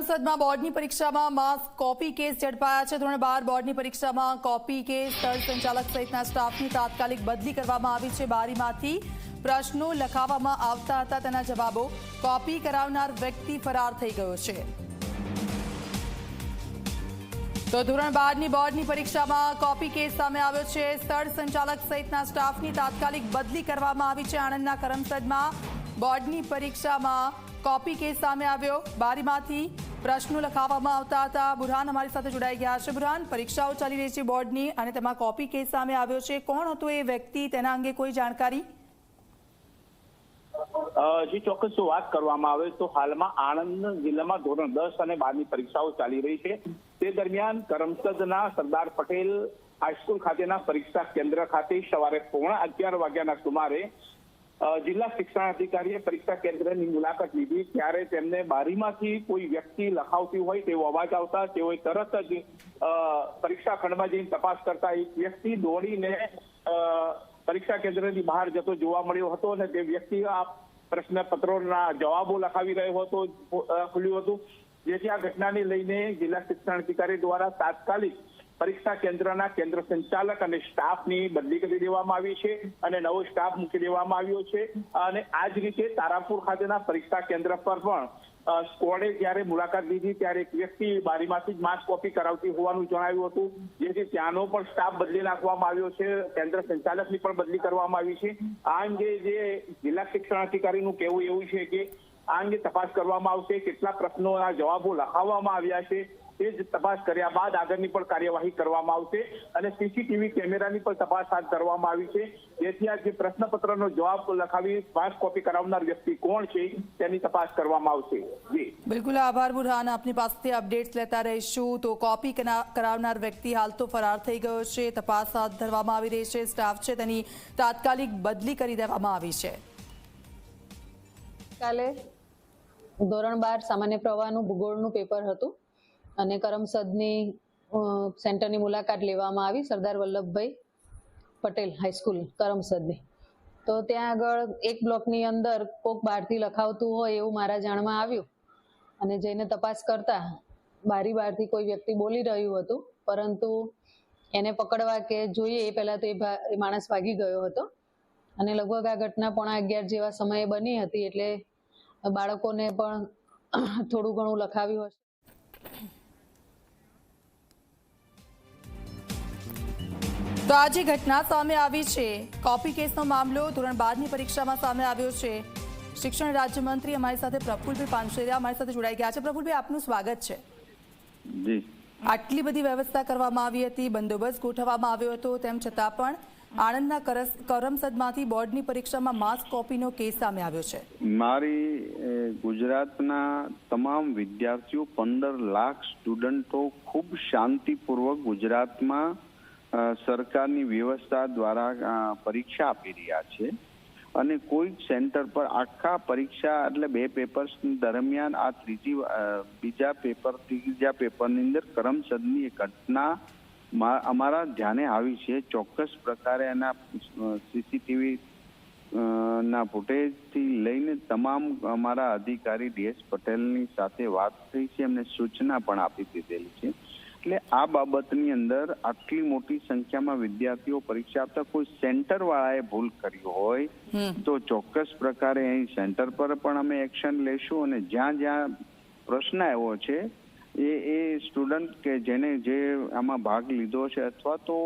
કરમસદમાં બોર્ડની પરીક્ષામાં માસ copy case ઝડપાયા છે. ધોરણ બાર બોર્ડની પરીક્ષામાં કોપી કેસ સ્થળ સંચાલક સહિતના સ્ટાફની તાત્કાલિક બદલી કરવામાં આવી છે. બારીમાંથી પ્રશ્નો લખાવવામાં આવતા હતા. તેના જવાબો કોપી કરાવનાર વ્યક્તિ ફરાર થઈ ગયો છે. તો ધોરણ બારની બોર્ડની પરીક્ષામાં કોપી કેસ સામે આવ્યો છે. સ્થળ સંચાલક સહિતના સ્ટાફની તાત્કાલિક બદલી કરવામાં આવી છે. આણંદના કરમસદમાં બોર્ડની પરીક્ષામાં કોપી કેસ સામે આવ્યો. બારીમાંથી પ્રશ્નો લખાવવામાં આવતા હતા. બુરહાન અમારી સાથે જોડાઈ ગયા છે. બુરહાન, પરીક્ષાઓ ચાલી રહી છે બોર્ડની અને તેમાં કોપી કેસ સામે આવ્યો છે. કોણ હતો એ વ્યક્તિ? તેના અંગે કોઈ જાણકારી? જી, ચોક્કસ વાત કરવામાં આવે તો હાલમાં આણંદ જિલ્લામાં ધોરણ દસ અને બારની પરીક્ષાઓ ચાલી રહી છે. તે દરમિયાન કરમસદના સરદાર પટેલ હાઈસ્કૂલ ખાતેના પરીક્ષા કેન્દ્ર ખાતે સવારે પોણા અગિયાર વાગ્યાના સુમારે જિલ્લા શિક્ષણ અધિકારીએ પરીક્ષા કેન્દ્રની મુલાકાત લીધી. ત્યારે તેમને બારીમાંથી કોઈ વ્યક્તિ લખાવતી હોય તેવો અવાજ આવતા તેઓએ તરત જ પરીક્ષા ખંડમાં જઈને તપાસ કરતા એક વ્યક્તિ દોડીને પરીક્ષા કેન્દ્રની બહાર જતો જોવા મળ્યો હતો અને તે વ્યક્તિ આ પ્રશ્નપત્રોના જવાબો લખાવી રહ્યો હતો ખુલ્યું હતું. જેથી આ ઘટનાને લઈને જિલ્લા શિક્ષણ અધિકારી દ્વારા તાત્કાલિક પરીક્ષા કેન્દ્રના કેન્દ્ર સંચાલક અને સ્ટાફની બદલી કરી દેવામાં આવી છે અને નવો સ્ટાફ મૂકી દેવામાં આવ્યો છે. અને આ જ રીતે તારાપુર ખાતેના પરીક્ષા કેન્દ્ર પર પણ સ્કોડે જ્યારે મુલાકાત લીધી ત્યારે એક વ્યક્તિ બારીમાંથી જ માસ કોપી કરાવતી હોવાનું જણાવ્યું હતું. જેથી ત્યાંનો પણ સ્ટાફ બદલી નાખવામાં આવ્યો છે. કેન્દ્ર સંચાલકની પણ બદલી કરવામાં આવી છે. આ અંગે જે જિલ્લા શિક્ષણ અધિકારીનું કહેવું એવું છે કે, આ અંગે તપાસ કરવામાં આવશે, કેટલા પ્રશ્નોના જવાબો લખાવવામાં આવ્યા છે તે જ તપાસ કર્યા બાદ આગળની પણ કાર્યવાહી કરવામાં આવશે અને સીસીટીવી કેમેરાની પણ તપાસ હાથ ધરવામાં આવી છે. જેથી આ જે પ્રશ્નપત્રનો જવાબ લખાવી સ્માર્ટ કોપી કરાવનાર વ્યક્તિ કોણ છે તેની તપાસ કરવામાં આવશે. જી. બિલકુલ આભાર બુરહાન. આપની પાસેથી અપડેટ્સ લેતા રહીશું. તો કોપી કરાવનાર વ્યક્તિ હાલ તો ફરાર થઈ ગયો છે. તપાસ હાથ ધરવામાં આવી રહી છે. સ્ટાફ છે તેની તાત્કાલિક બદલી કરી દેવામાં આવી છે. કાલે ધોરણ બાર સામાન્ય પ્રવાહનું ભૂગોળનું પેપર હતું. અને કરમસદની સેન્ટરની મુલાકાત લેવામાં આવી સરદાર વલ્લભભાઈ પટેલ હાઈસ્કૂલ કરમસદની. તો ત્યાં આગળ એક બ્લોકની અંદર કોક બહારથી લખાવતું હોય એવું મારા જાણમાં આવ્યું. અને જઈને તપાસ કરતા બારી બહારથી કોઈ વ્યક્તિ બોલી રહ્યું હતું, પરંતુ એને પકડવા કે જોઈએ એ પહેલાં તો એ માણસ ભાગી ગયો હતો. અને લગભગ આ ઘટના પોણા અગિયાર જેવા સમયે બની હતી, એટલે બાળકોને પણ થોડું ઘણું લખાવ્યું હશે. તો આજે ઘટના સામે આવી છે કોપી કેસનો મામલો ધોરણ બારની પરીક્ષામાં સામે આવ્યો છે. શિક્ષણ રાજ્યમંત્રી અમારી સાથે પ્રફુલભાઈ પાનશેરિયા અમારી સાથે જોડાઈ ગયા છે. પ્રફુલભાઈ આપનું સ્વાગત છે. જી. આટલી બધી વ્યવસ્થા કરવામાં આવી હતી બંદોબસ્ત ગોઠવવામાં આવ્યો હતો તેમ છતાં પણ આણંદના કરમસદમાંથી બોર્ડની પરીક્ષામાં માસ કોપીનો કેસ સામે આવ્યો છે. મારી ગુજરાતના તમામ વિદ્યાર્થીઓ પંદર લાખ સ્ટુડન્ટો ખૂબ શાંતિપૂર્વક ગુજરાતમાં સરકારની વ્યવસ્થા દ્વારા પરીક્ષા આપી રહ્યા છે. અને કોઈ સેન્ટર પર આખા પરીક્ષા એટલે બે પેપર્સ દરમિયાન આ ત્રીજી બીજા પેપર, ત્રીજા પેપરની અંદર કરમસદની એક ઘટના અમારા ધ્યાને આવી છે. ચોક્કસ પ્રકારે એના સીસીટીવી ના ફૂટેજથી લઈને તમામ અમારા અધિકારી ડીએસ પટેલની સાથે વાત થઈ છે. એમને સૂચના પણ આપી દીધેલી છે. એટલે આ બાબતની અંદર આટલી મોટી સંખ્યામાં વિદ્યાર્થીઓ પરીક્ષા આપતા કોઈ સેન્ટર વાળાએ ભૂલ કરી હોય તો ચોક્કસ પ્રકારે અહીં સેન્ટર પર પણ અમે એક્શન લેશું અને જ્યાં જ્યાં પ્રશ્ન આવ્યો છે એ એ સ્ટુડન્ટ કે જેને જે આમાં ભાગ લીધો છે અથવા તો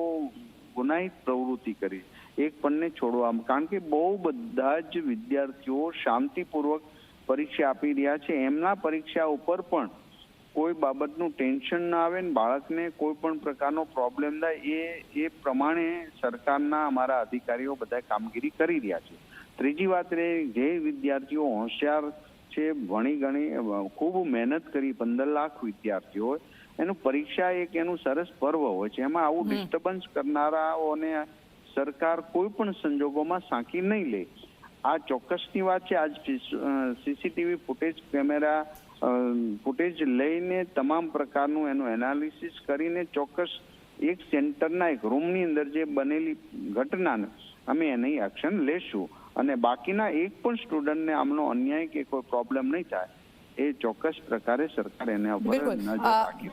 ગુનાહિત પ્રવૃત્તિ કરી એક પણને છોડવા કારણ કે બહુ બધા જ વિદ્યાર્થીઓ શાંતિપૂર્વક પરીક્ષા આપી રહ્યા છે. એમના પરીક્ષા ઉપર પણ કોઈ બાબતનું ટેન્શન ના આવે ને બાળકને કોઈ પણ પ્રકારનો પ્રોબ્લેમ થાય એ એ પ્રમાણે સરકારના અમારા અધિકારીઓ બધા કામગીરી કરી રહ્યા છે. ત્રીજી વાત એ જે વિદ્યાર્થીઓ હોશિયાર છે ભણી ગણી ખૂબ મહેનત કરી પંદર લાખ વિદ્યાર્થીઓ એનું પરીક્ષા એક એનું સરસ પર્વ હોય છે. એમાં આવું ડિસ્ટર્બન્સ કરનારાઓને સરકાર કોઈ પણ સંજોગોમાં સાંકી નહીં લે. આ ચોક્કસની વાત છે આજ સીસીટીવી ફૂટેજ કેમેરા ફૂટેજ લઈને તમામ પ્રકારનું એનું એનાલિસિસ કરીને ચોક્કસ એક સેન્ટરના, એક રૂમની અંદર જે બનેલી ઘટનાને અમે એની એક્શન લેશું. અને બાકીના એક પણ સ્ટુડન્ટને આમનો અન્યાય કે કોઈ પ્રોબ્લેમ નહીં થાય. એ ચોક્કસ પ્રકારે સરકાર એના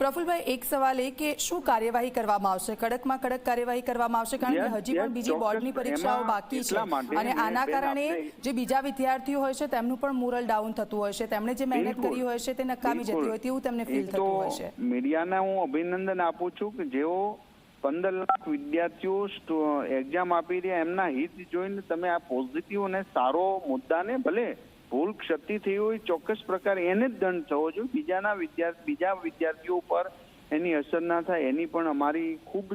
પ્રફુલભાઈ એક સવાલ એ કે શું કાર્યવાહી કરવામાં આવશે? કડકમાં કડક કાર્યવાહી કરવામાં આવશે? કારણ કે હજી પણ બીજી બોર્ડની પરીક્ષાઓ બાકી છે. અને આના કારણે જે બીજા વિદ્યાર્થીઓ હોય છે તેમનું પણ મોરલ ડાઉન થતું હોય છે. તેમણે જે મહેનત કરી હોય છે તે નકામી જતી હોય તેવું તેમને ફીલ થતું હોય છે. મીડિયાને હું અભિનંદન આપું છું કે જેઓ પંદર લાખ વિદ્યાર્થીઓ એક્ઝામ આપી રહ્યા એમના હિત જોઈને તમે આ પોઝિટિવ અને સારો મુદ્દાને ભલે ભૂલ ક્ષતિ થઈ હોય ચોક્કસ પ્રકારે એને જ દંડ થવો જોઈએ. બીજાના વિદ્યાર્થી બીજા વિદ્યાર્થીઓ પર એની અસર ના થાય એની પણ અમારી ખૂબ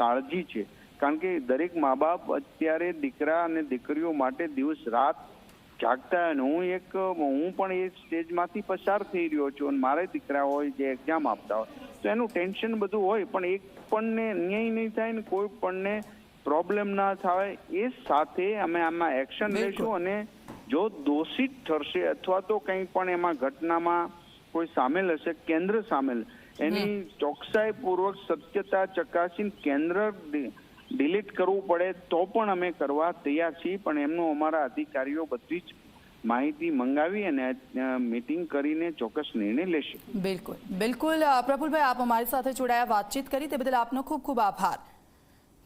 કાળજી છે. કારણ કે દરેક મા બાપ અત્યારે દીકરા અને દીકરીઓ માટે દિવસ રાત જાગતા અને હું એક હું પણ એ સ્ટેજમાંથી પસાર થઈ રહ્યો છું અને મારે દીકરા હોય જે એક્ઝામ આપતા હોય તો એનું ટેન્શન બધું હોય. પણ એક પણને અન્યાય નહીં થાય ને કોઈ પણને પ્રોબ્લેમ ના થાય. એ સાથે અમે આમાં એક્શન લઈશું અને જો દોષિત ઠરશે અથવા તો કંઈ પણ એમાં ઘટનામાં કોઈ સામેલ હશે કેન્દ્ર સામેલ એની ચોકસાઈ પૂર્વક સત્યતા ચકાસીને કેન્દ્ર ડિલીટ કરવું પડે તો પણ અમે કરવા તૈયાર છીએ. પણ એમનું અમારા અધિકારીઓ બધી જ માહિતી મંગાવી અને મીટિંગ કરીને ચોક્કસ નિર્ણય લેશે. બિલકુલ. બિલકુલ પ્રફુલભાઈ આપ અમારી સાથે જોડાયા વાતચીત કરી તે બદલ આપનો ખૂબ ખૂબ આભાર.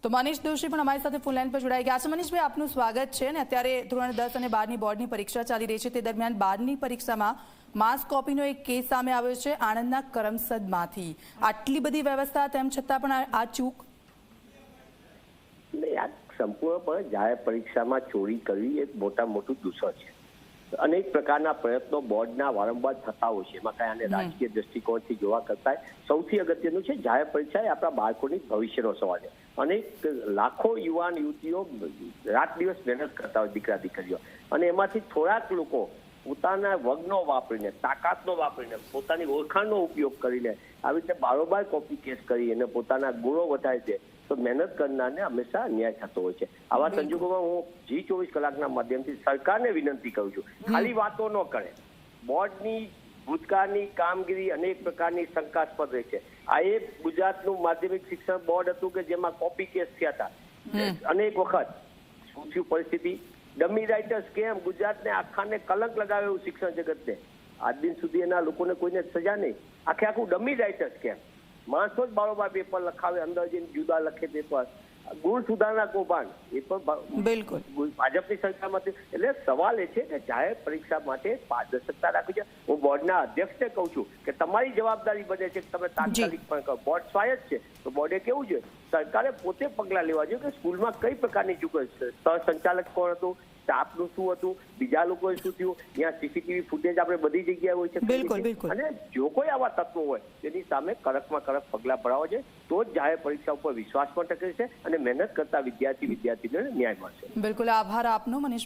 તો મનીષ દોશી પણ અમારી સાથે ફૂલ લાઈન પર જોડાઈ ગયા છે. મનીષભાઈ આપનું સ્વાગત છે ને અત્યારે ધોરણ દસ અને બારની બોર્ડની પરીક્ષા ચાલી રહી છે. તે દરમિયાન બારની પરીક્ષામાં માસ કોપીનો એક કેસ સામે આવ્યો છે આણંદના કરમસદમાંથી. આટલી બધી વ્યવસ્થા તેમ છતાં પણ આ- ચૂક? સંપૂર્ણપણે જાહેર પરીક્ષામાં ચોરી કરવી એક મોટા મોટું દૂષણ છે. અનેક પ્રકારના પ્રયત્નો બોર્ડના વારંવાર થતા હોય છે. એમાં કાંઈ આને રાજકીય દ્રષ્ટિકોણથી જોવા કરતા સૌથી અગત્યનું છે જાહેર પરીક્ષા એ આપણા બાળકોની ભવિષ્યનો સવાલ છે. અનેક લાખો યુવાન યુવતીઓ રાત દિવસ મહેનત કરતા હોય દીકરા દીકરીઓ. અને એમાંથી થોડાક લોકો પોતાના વગનો વાપરીને તાકાતનો વાપરીને પોતાની ઓળખાણનો ઉપયોગ કરીને આવી રીતે બારોબાર કોપી કેસ કરી અને પોતાના ગુણો વધારે છે તો મહેનત કરનારને હંમેશા અન્યાય થતો હોય છે. આવા સંજોગોમાં હું જી ચોવીસ કલાકના માધ્યમથી સરકારને વિનંતી કરું છું. ખાલી વાતો ન કરે. બોર્ડની ભૂતકાળની કામગીરી અનેક પ્રકારની શંકાસ્પદ રહે છે. આ એ ગુજરાતનું માધ્યમિક શિક્ષણ બોર્ડ હતું કે જેમાં કોપી કેસ થયા હતા. અનેક વખત શું થયું પરિસ્થિતિ. ડમી રાઇટર્સ કેમ ગુજરાતને આખાને કલંક લગાવે એવું શિક્ષણ જગતને? આજ દિન સુધી એના લોકોને કોઈને સજા નહીં. આખે આખું ડમી રાઇટર્સ કેમ? માણસો જ બારોબાર પેપર લખાવે અંદર જઈને જુદા લખે પેપર ગુણ સુધારણા કૌભાંડ એ પણ બિલકુલ. ભાજપની સરકારમાંથી. એટલે સવાલ એ છે કે જાહેર પરીક્ષા માટે પારદર્શકતા રાખવી છે હું બોર્ડના અધ્યક્ષને કહું છું કે તમારી જવાબદારી બને છે કે તમે તાત્કાલિક પણ કહો. બોર્ડ સ્વાયત્ત છે. તો બોર્ડે કેવું છે? સરકારે પોતે પગલાં લેવા જોઈએ કે સ્કૂલમાં કઈ પ્રકારની ચૂકવણી સંચાલક કોણ હતું? સ્ટાફનું શું હતું બીજા લોકોએ શું થયું ત્યાં સીસીટીવી ફૂટેજ આપણે બધી જગ્યાએ હોય છે બિલકુલ, બિલકુલ. અને જો કોઈ આવા તત્વો હોય તેની સામે કડકમાં કડક પગલાં ભરાવા છે તો જ જાહેર પરીક્ષા ઉપર વિશ્વાસ પણ ટકે છે અને મહેનત કરતા વિદ્યાર્થી વિદ્યાર્થીને ન્યાય મળશે. બિલકુલ આભાર આપનો મનીષ